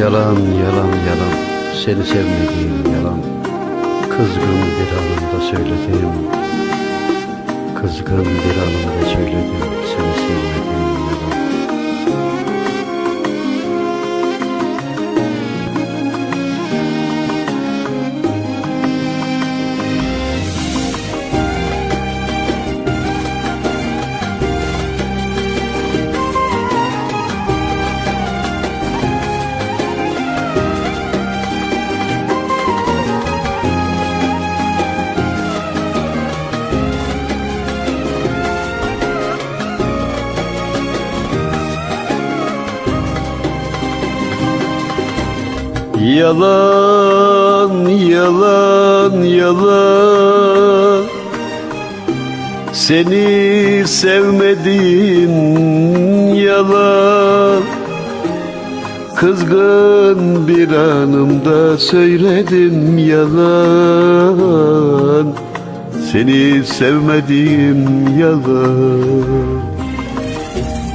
Yalan yalan yalan. Seni sevmediğim yalan. Kızgın bir anımda söyledim. Kızgın bir anımda söyledim. Seni sevmediğim Yalan, yalan, yalan. Seni sevmedim yalan. Kızgın bir anımda söyledim yalan. Seni sevmedim yalan.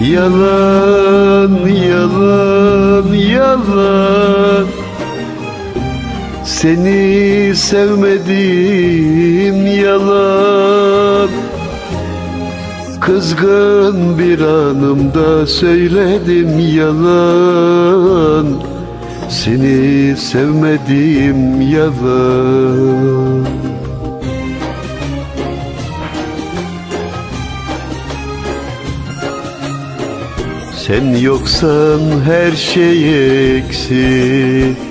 Yalan, yalan, yalan Seni sevmedim yalan. Kızgın bir anımda söyledim yalan. Seni sevmedim yalan. Sen yoksan her şey eksik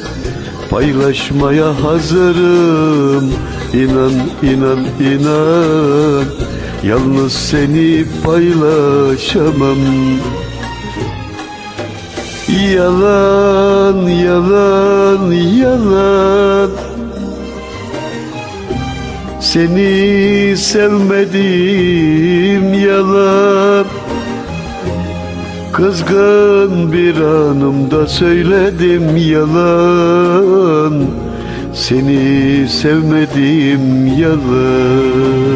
Paylaşmaya hazırım. İnan inan inan. Yalnız seni paylaşamam. Yalan yalan yalan. Seni sevmedim yalan Kızgın bir anımda söyledim yalan. Seni sevmedim yalan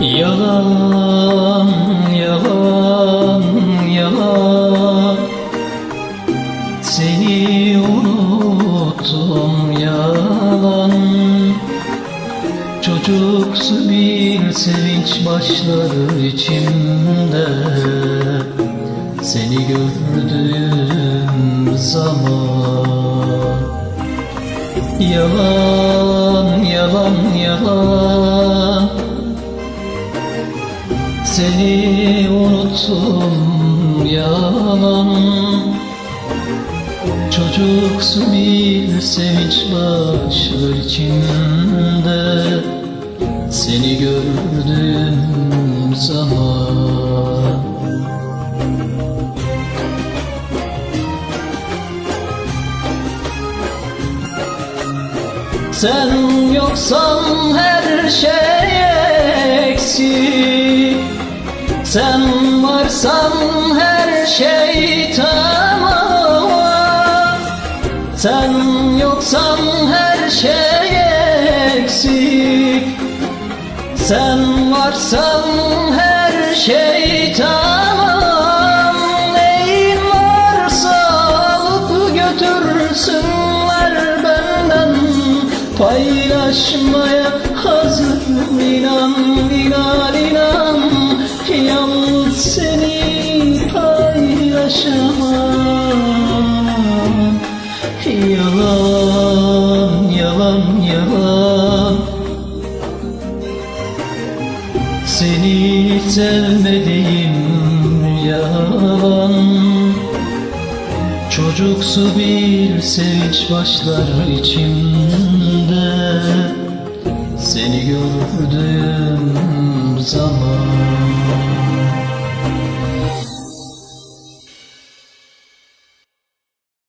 Yalan, yalan, yalan. Seni unuttum yalan. Çocuksu bir sevinç başladı içimde. Seni gördüğüm zaman. Yalan, yalan, yalan seni unuttum yalan. Çocuksu bir sevinç başlar içimde Seni gördüğüm zaman. Sen yoksan her şey eksik sen varsan her şey tamam. Sen yoksan her şey eksik. Sen varsan her şey tamam. Neyin varsa alıp götürsünler benden. Paylaşmaya hazır inan inan inan. Yalnız seni paylaşamam. Yalan yalan yalan. Seni sevmediğim yalan. Çocuksu bir sevinç başlar içimde. Seni zaman